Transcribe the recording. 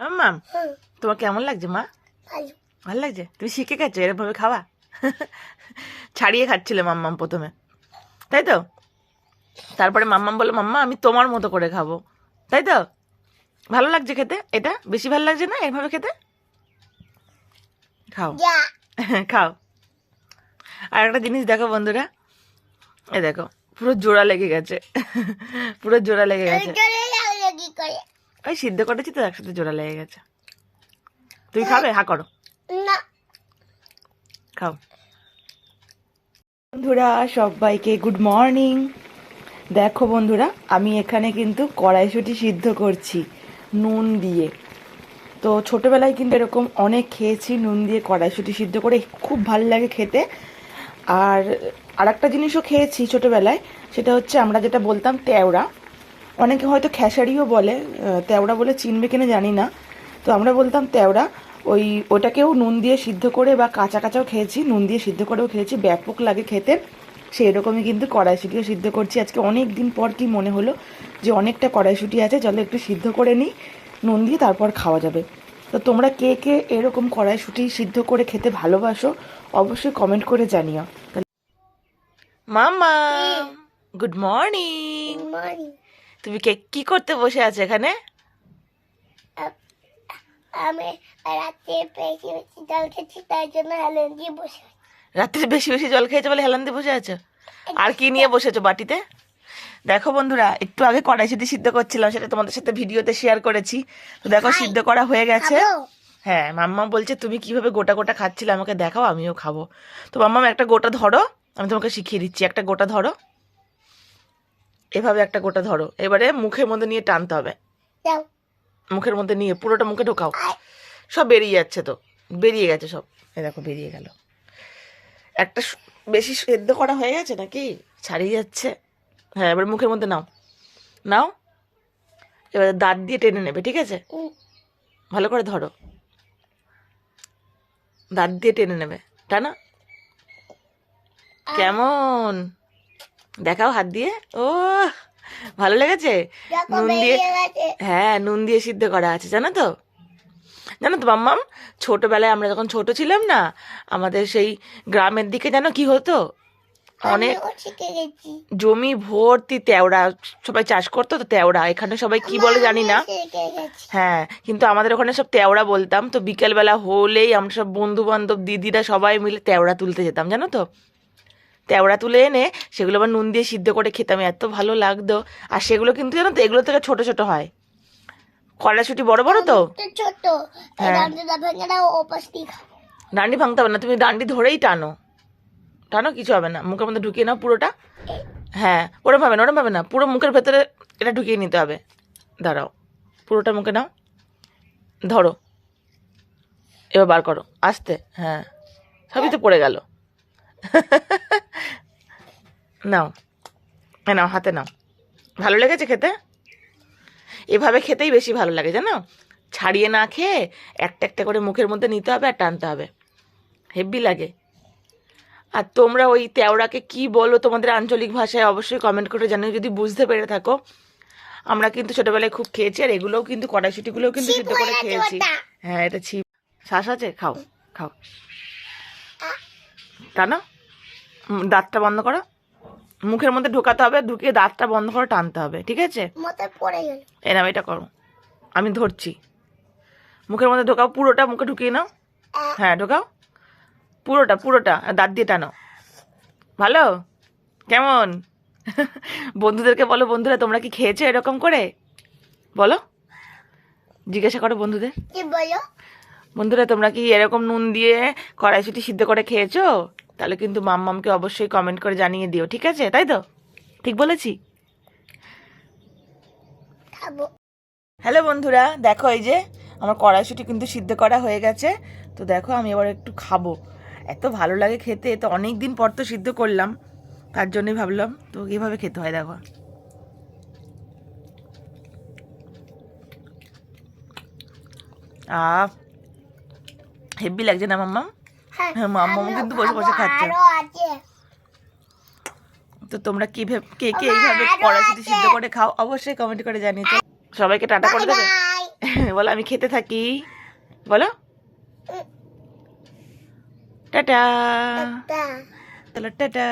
মাম্মাম তোমার কেমন লাগছে মা? ভালো। লাগছে? তুমি শিখে গেছো এরকমভাবে খাওয়া? ছাড়িয়ে খাচ্ছিলে মাম্মাম প্রথমে। তাই তো? তারপরে মাম্মাম বলল মাম্মা আমি তোমার মতো করে খাব। তাই তো? ভালো লাগছে খেতে? এটা? বেশি ভালো লাগছে না এভাবে খেতে? খাও। খাও। আর একটা জিনিস দেখো বন্ধুরা। এ দেখো পুরো জোড়া লেগে গেছে। পুরো জোড়া লেগে গেছে। ওই সিদ্ধ করেছি তো একসাথে জোড়া লেগে গেছে। তুমি খাবে? হা করো। না। খাও। বন্ধুরা সবাইকে গুড মর্নিং দেখো বন্ধুরা আমি এখানে কিন্তু কড়াইশুঁটি সিদ্ধ করছি নুন দিয়ে। তো ছোটোবেলায় কিন্তু এরকম অনেক খেয়েছি নুন দিয়ে কড়াইশুঁটি সিদ্ধ করে খুব ভালো লাগে খেতে। আর আর একটা জিনিসও খেয়েছি ছোটোবেলায় সেটা হচ্ছে আমরা যেটা বলতাম তেওড়া অনেকে হয়তো খেসারিও বলে তেওড়া বলে চিনবে কিনা জানি না। তো আমরা বলতাম তেওড়া ওই ওটাকেও নুন দিয়ে সিদ্ধ করে বা কাঁচা কাঁচাও খেয়েছি নুন দিয়ে সিদ্ধ করেও খেয়েছি ব্যাপক লাগে খেতে। সেই রকমই কিন্তু কড়াইশুটিও সিদ্ধ করছি। আজকে অনেক দিন পর কি মনে হলো যে অনেকটা কড়াইশুটি আছে চলো একটু সিদ্ধ করে নিই নুন দিয়ে তারপর খাওয়া যাবে। তো তোমরা কে কে এরকম কড়াইশুটি সিদ্ধ করে খেতে ভালোবাসো অবশ্যই কমেন্ট করে জানিও। মামা গুড মর্নিং! মর্নিং! তুমি কে কি করতে বসে আছো এখানে? আমি রাতে বেশি বেশি জল খেয়েছি তার জন্য হ্যালেন দিয়ে বসে। রাত্রে বেশি বেশি জল খেয়েছো বলে হেলান দিয়ে বসে আছো? আর কি নিয়ে বসেছো বাটিতে? দেখো বন্ধুরা একটু আগে কড়াইশুটি সিদ্ধ করছিলাম সেটা তোমাদের সাথে ভিডিওতে শেয়ার করেছি। তো দেখো সিদ্ধ করা হয়ে গেছে। হ্যাঁ মাম্মা বলছে তুমি কীভাবে গোটা গোটা খাচ্ছিলে আমাকে দেখাও আমিও খাব। তো মাম্মা একটা গোটা ধরো আমি তোমাকে শিখিয়ে দিচ্ছি একটা গোটা ধরো। এভাবে একটা গোটা ধরো। এবারে মুখের মধ্যে নিয়ে টানতে হবে। মুখের মধ্যে নিয়ে পুরোটা মুখে ঢোকাও। সব বেরিয়ে যাচ্ছে তো। বেরিয়ে গেছে সব। এই দেখো বেরিয়ে গেল। একটা বেশি সেদ্ধ করা হয়ে গেছে নাকি? ছাড়িয়ে যাচ্ছে। হ্যাঁ এবার মুখের মধ্যে নাও। নাও। এবার দাঁত দিয়ে টেনে নেবে ঠিক আছে? ভালো করে ধরো। দাঁত দিয়ে টেনে নেবে। টানা। কেমন? দেখাও হাত দিয়ে। ও ভালো লেগেছে? নুন দিয়ে হ্যাঁ নুন দিয়ে সিদ্ধ করা আছে জানো তো? জানো তো মাম্মাম ছোটবেলায় আমরা যখন ছোট ছিলাম না আমাদের সেই গ্রামের দিকে জানো কি হতো? অনেক জমি ভর্তি তেওড়া সবাই চাষ করতো তো তেওড়া এখানে সবাই কি বলে জানি না। হ্যাঁ কিন্তু আমাদের ওখানে সব তেওড়া বলতাম তো বিকেলবেলা হলেই আমরা সব বন্ধু বান্ধব দিদিরা সবাই মিলে তেওড়া তুলতে যেতাম জানো তো? তেওড়া তুলে এনে সেগুলো আবার নুন দিয়ে সিদ্ধ করে খেতাম। এত ভালো লাগতো। আর সেগুলো কিন্তু জানো তো এগুলো থেকে ছোট ছোট হয়। কড়াইশুটি বড় বড় তো? ছোট। হ্যাঁ। ডান্ডি ভাঙতে হবে না তুমি ডান্ডি ধরেই টানো। টানো কিছু হবে না। মুখের মধ্যে ঢুকিয়ে নাও পুরোটা। হ্যাঁ ওরম হবে না ওরম হবে না। পুরো মুখের ভেতরে এটা ঢুকিয়ে নিতে হবে। দাঁড়াও পুরোটা মুখে নাও। ধরো। এবার বার করো। আস্তে। হ্যাঁ। সবই তো পড়ে গেল। নাও নাও হাতে নাও ভালো লেগেছে খেতে? এভাবে খেতেই বেশি ভালো লাগে জানো? ছাড়িয়ে না খেয়ে একটা একটা করে মুখের মধ্যে নিতে হবে আর টানতে হবে। হেভি লাগে। আর তোমরা ওই তেওড়াকে কি বলো তোমাদের আঞ্চলিক ভাষায় অবশ্যই কমেন্ট করে জানিও যদি বুঝতে পেরে থাকো। আমরা কিন্তু ছোটবেলায় খুব খেয়েছি আর এগুলোও কিন্তু কড়াইশুটিগুলোও কিন্তু সিদ্ধ করে খেয়েছি। হ্যাঁ এটা ছিপ। শ্বাস আছে? খাও খাও। টানো। দাঁতটা বন্ধ করো। মুখের মধ্যে ঢোকাতে হবে ঢুকিয়ে দাঁতটা বন্ধ করে টানতে হবে ঠিক আছে? এনাম এটা করো। আমি ধরছি। মুখের মধ্যে ঢোকাও পুরোটা মুখে ঢুকিয়ে নাও। হ্যাঁ ঢোকাও। পুরোটা পুরোটা দাঁত দিয়ে টানো। ভালো? কেমন? বন্ধুদেরকে বলো বন্ধুরা তোমরা কি খেয়েছো এরকম করে? বলো। জিজ্ঞাসা করো বন্ধুদের। বন্ধুরা তোমরা কি এরকম নুন দিয়ে কড়াইশুটি সিদ্ধ করে খেয়েছো? তাহলে কিন্তু মাম্মামকে অবশ্যই কমেন্ট করে জানিয়ে দিও ঠিক আছে? তাই তো? ঠিক বলেছি? হ্যালো বন্ধুরা দেখো এই যে আমার কড়াইশুটি কিন্তু সিদ্ধ করা হয়ে গেছে। তো দেখো আমি এবার একটু খাব। এত ভালো লাগে খেতে তো অনেক দিন পর তো সিদ্ধ করলাম। তার জন্যই ভাবলাম তো কীভাবে খেতে হয় দেখো। আ হেভি লাগছে না মাম্মা? হ্যাঁ মাম্মামু মাম্মাও কিন্তু বসে বসে খাচ্ছে। তো তোমরা কি কে কে এইভাবে কড়াইশুটি সিদ্ধ করে খাও? অবশ্যই কমেন্ট করে জানিয়ে তো। সবাইকে টাটা করে দেবে? বলো আমি খেতে থাকি। বলো। টাটা। চলো টাটা।